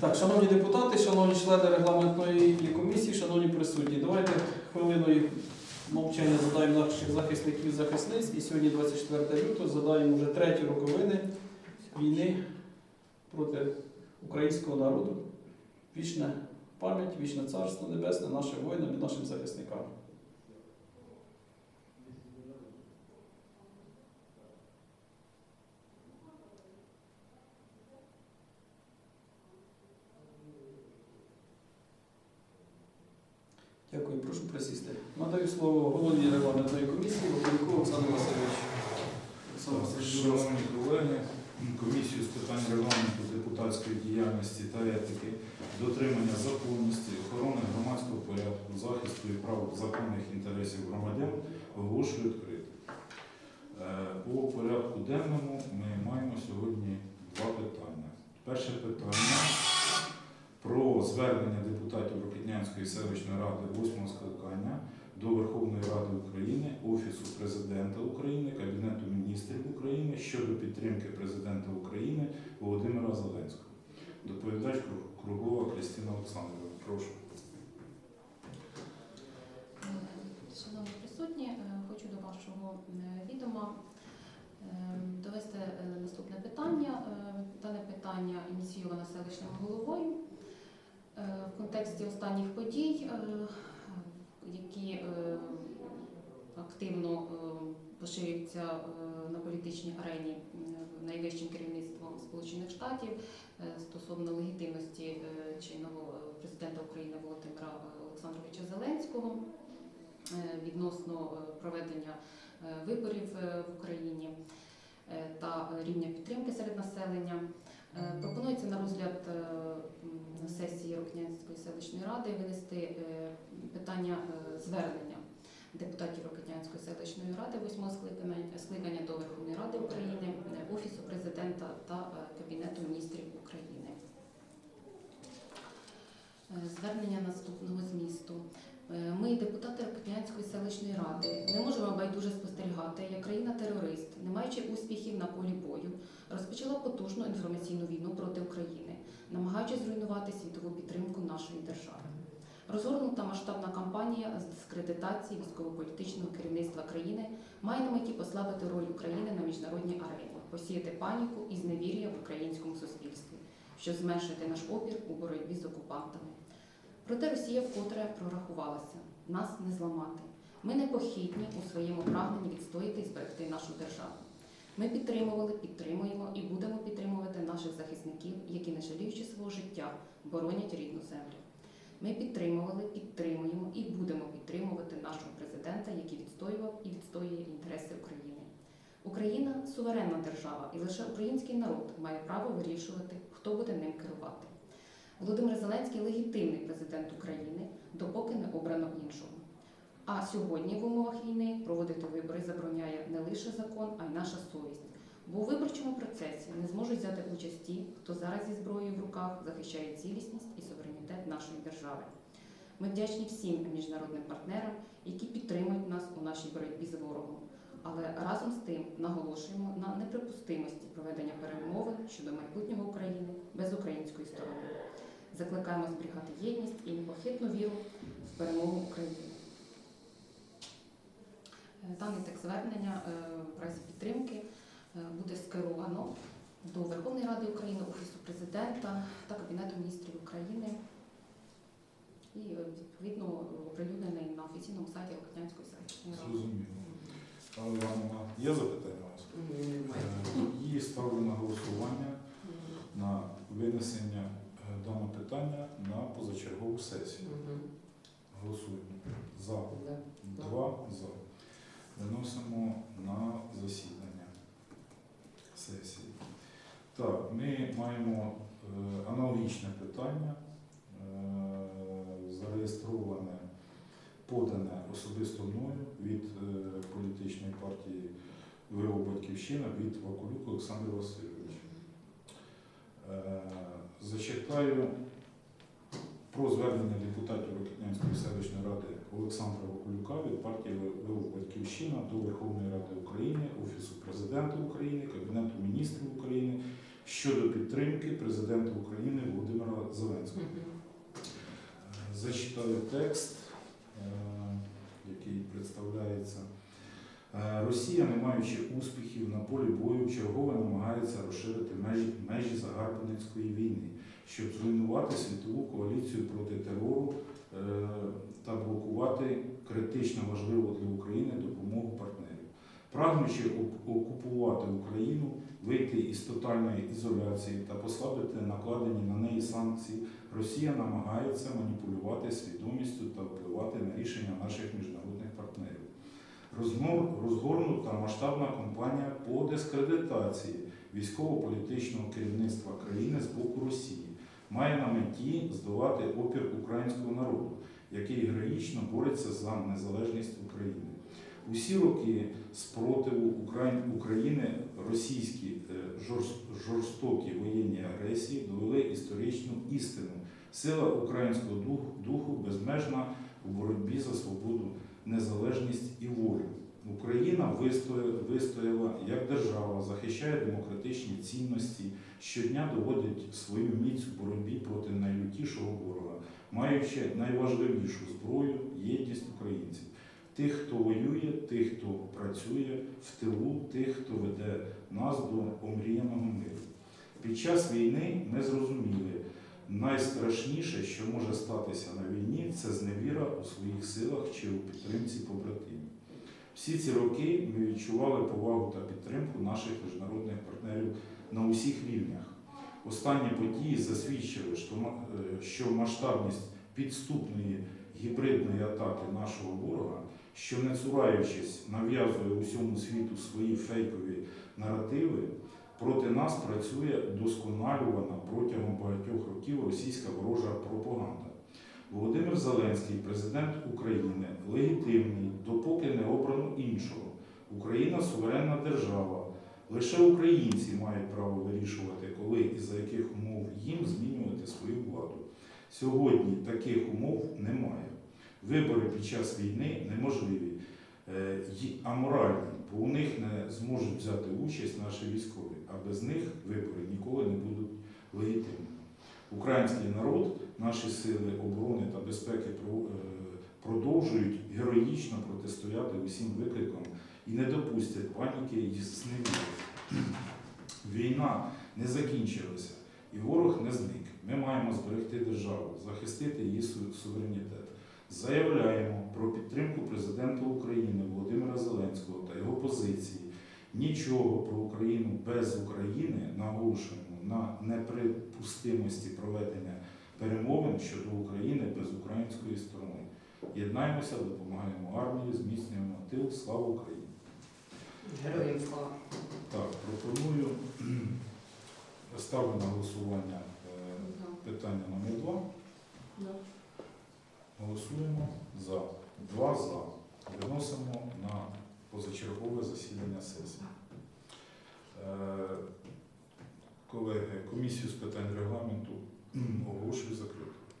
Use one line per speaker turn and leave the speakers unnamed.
Так, шановні депутати, шановні члени регламентної комісії, шановні присутні, давайте хвилиною мовчання задаємо наших захисників захисниць. І сьогодні, 24 лютого, задаємо вже треті роковини війни проти українського народу. Вічна пам'ять, вічне царство небесне нашим воїнам і нашим захисникам. Дякую, прошу присісти. Надаю слово голові регламентної комісії Вакуляку Олександру Васильовичу. Олександр Васильович.
Шановні колеги, комісію з питань регламенту депутатської діяльності та етики, дотримання законності, охорони громадського порядку, захисту і прав законних інтересів громадян оголошую відкритим. Е, По порядку денному ми маємо сьогодні два питання. Перше питання про звернення депутатів Рокетнянської селищної ради 8 скликання до Верховної Ради України, Офісу Президента України, Кабінету міністрів України щодо підтримки президента України Володимира Зеленського. Доповідач Кру- Круглова Кристина Олександрівна. Прошу.
Шановні присутні, е, хочу до вашого е, відома е, довести наступне питання. Дане питання ініційовано селищним головою контексті останніх подій, е, які е, активно е, поширюються на політичній арені найвищим керівництвом Сполучених Штатів стосовно легітимності чинного президента України Володимира Олександровича Зеленського відносно проведення виборів в Україні та рівня підтримки серед населення. Е, Пропонується на розгляд е, сесії Рокнянської селищної ради винести е, питання звернення депутатів Рокетнянської селищної ради восьмого скликання, до Верховної Ради України, Офісу президента та Кабінету міністрів України. Звернення наступного змісту. Е, Ми, депутати Рокетнянської селищної ради, не можемо байдуже спостерігати, як країна-терорист, не маючи успіхів на полі бою, розпочала потужну інформаційну війну проти України, намагаючись зруйнувати світову підтримку нашої держави. Розгорнута масштабна кампанія з дискредитації військово-політичного керівництва країни має на меті послабити роль України на міжнародній арені, посіяти паніку і зневір'я в українському суспільстві, щоб зменшити наш опір у боротьбі з окупантами. Проте Росія вкотре прорахувалася нас не зламати. Ми непохитні у своєму прагненні відстояти і зберегти нашу державу. Ми підтримували, підтримуємо і будемо підтримувати наших захисників, які, не жаліючи свого життя, боронять рідну землю. Ми підтримували, підтримуємо і будемо підтримувати нашого президента, який відстоював і відстоює інтереси України. Україна суверенна держава, і лише український народ має право вирішувати, хто буде ним керувати. Володимир Зеленський легітимний президент України, допоки не обрано іншого. А сьогодні в умовах війни проводити вибори забороняє не лише закон, а й наша совість. Бо у виборчому процесі не зможуть взяти участь ті, хто зараз зі зброєю в руках захищає цілісність і суверенітет нашої держави. Ми вдячні всім міжнародним партнерам, які підтримують нас у нашій боротьбі з ворогом. Але разом з тим наголошуємо на неприпустимості проведення перемовин щодо майбутнього України. Закликаємо зберігати єдність і непохитну віру в перемогу України. Е, Даний текст звернення е, в разі підтримки е, буде скеровано до Верховної Ради України, Офісу президента та Кабінету міністрів України і відповідно оприлюднений на офіційному сайті селищної ради.
Зрозуміло. Івановна, є запитання у вас? Тоді ставлю на голосування на винесення е, питання на позачергову сесію. Голосуємо. За. Два за. Виносимо на засідання сесії. Так, ми маємо е, аналогічне питання, е, зареєстроване, подане особисто мною від е, політичної партії ВО Батьківщина від Вакулюк Олександра Васильовича. Е, зачитаю про звернення депутатів Рокітнянської селищної ради Олександра Вакулюка від партії ВО Батьківщина до Верховної Ради України, Офісу президента України, Кабінету міністрів України щодо підтримки президента України Володимира Зеленського. Зачитаю текст, е, який представляється. Е, Росія, не маючи успіхів на полі бою, чергове намагається розширити межі, межі загарбницької війни, щоб зруйнувати світову коаліцію проти терору е, та блокувати критично важливу для України допомогу партнерів. Прагнучи окупувати Україну, вийти із тотальної ізоляції та послабити накладені на неї санкції, Росія намагається маніпулювати свідомістю та впливати на рішення наших міжнародних Розгорнута масштабна кампанія по дискредитації військово-політичного керівництва країни з боку Росії має на меті здолати опір українського народу, який героїчно бореться за незалежність України. Усі роки спротиву України російські е, жорстокі воєнні агресії довели історичну істину. Сила українського духу безмежна у боротьбі за свободу, незалежність і волю. Україна вистояла, як держава, захищає демократичні цінності, щодня доводить свою міць у боротьбі проти найлютішого ворога, маючи найважливішу зброю єдність українців. Тих, хто воює, тих, хто працює в тилу, тих, хто веде нас до омріяного миру. Під час війни ми зрозуміли, найстрашніше, що може статися на війні, це зневіра у своїх силах чи у підтримці побратимів. Всі ці роки ми відчували повагу та підтримку наших міжнародних партнерів на усіх рівнях. Останні події засвідчили, що е, масштабність підступної гібридної атаки нашого ворога, що не цураючись, нав'язує усьому світу свої фейкові наративи, проти нас працює досконалювана протягом багатьох років російська ворожа пропаганда. Володимир Зеленський, президент України, легітимний, допоки не обрано іншого. Україна суверенна держава. Лише українці мають право вирішувати, коли і за яких умов їм змінювати свою владу. Сьогодні таких умов немає. Вибори під час війни неможливі е, аморальні, бо у них не зможуть взяти участь наші військові, а без них вибори ніколи не будуть легітимними. Український народ, наші сили оборони та безпеки е, продовжують героїчно протистояти усім викликам і не допустять паніки і зневіри. Війна не закінчилася, і ворог не зник. Ми маємо зберегти державу, захистити її суверенітет. Заявляємо про підтримку президента України Володимира Зеленського та його позиції. Нічого про Україну без України наголошуємо на неприпустимості проведення перемовин щодо України без української сторони. Єднаємося, допомагаємо армії, зміцнюємо тил. Слава Україні!
Героям слава.
Так, пропоную ставлю на голосування е, питання номер два.
Да.
Голосуємо за. Два за. Виносимо на позачергове засідання сесії. Е, Колеги, комісію з питань регламенту оголошую закритою.